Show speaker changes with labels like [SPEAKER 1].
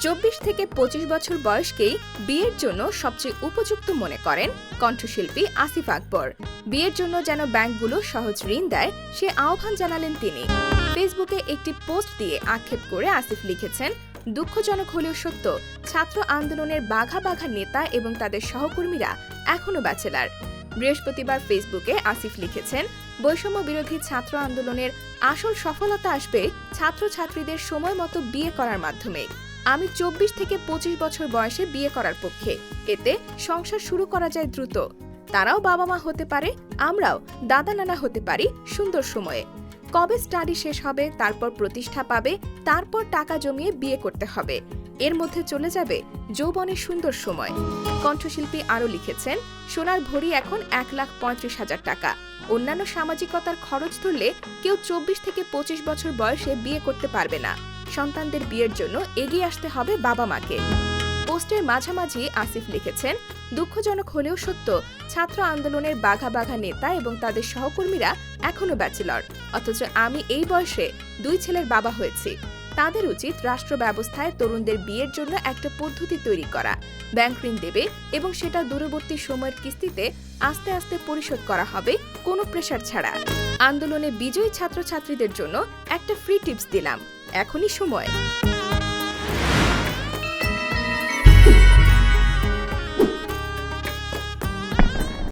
[SPEAKER 1] চব্বিশ থেকে পঁচিশ বছর বয়সকেই বিয়ের জন্য সবচেয়ে উপযুক্ত মনে করেন কণ্ঠশিল্পী আসিফ আকবর। বিয়ের জন্য যেন ব্যাংকগুলো সহজ ঋণ দেয়, সে আহ্বান জানালেন তিনি। ফেসবুকে একটি পোস্ট দিয়ে আক্ষেপ করে আসিফ লিখেছেন, দুঃখজনক হলেও সত্য, ছাত্র আন্দোলনের বাঘা বাঘা নেতা এবং তাদের সহকর্মীরা এখনও ব্যাচেলার। বৃহস্পতিবার ফেসবুকে আসিফ লিখেছেন, বৈষম্য বিরোধী ছাত্র আন্দোলনের আসল সফলতা আসবে ছাত্রছাত্রীদের সময় মতো বিয়ে করার মাধ্যমে। আমি চব্বিশ থেকে পঁচিশ বছর বয়সে বিয়ে করার পক্ষে। এতে সংসার শুরু করা যায় দ্রুত। তারাও বাবা মা হতে পারে, আমরাও দাদা নানা হতে পারি সুন্দর সময়ে। কবে স্টাডি শেষ হবে, তারপর প্রতিষ্ঠা পাবে, তারপর টাকা জমিয়ে বিয়ে করতে হবে। এর মধ্যে চলে যাবে যৌবনের সুন্দর সময়। কণ্ঠশিল্পী আরও লিখেছেন, সোনার ভরি এখন এক লাখ পঁয়ত্রিশ হাজার টাকা। অন্যান্য সামাজিকতার খরচ ধরলে কেউ চব্বিশ থেকে পঁচিশ বছর বয়সে বিয়ে করতে পারবে না। সন্তানদের বিয়ের জন্য এগিয়ে আসতে হবে বাবা মাকে। পোস্টের মাঝামাঝি আসিফ লিখেছেন, দুঃখজনক হলেও সত্য, ছাত্র আন্দোলনের বাঘা বাঘা নেতা এবং তাদের সহকর্মীরা এখনও ব্যাচেলর। অথচ আমি এই বয়সে দুই ছেলের বাবা হয়েছি। তাদের উচিত রাষ্ট্র ব্যবস্থায় তরুণদের বিয়ের জন্য একটা পদ্ধতি তৈরি করা। ব্যাংক ঋণ দেবে এবং সেটা দূরবর্তী সময়ের কিস্তিতে আস্তে আস্তে পরিশোধ করা হবে, কোনো প্রেশার ছাড়া। আন্দোলনে বিজয়ী ছাত্রছাত্রীদের জন্য একটা ফ্রি টিপস দিলাম। এখনই সময়।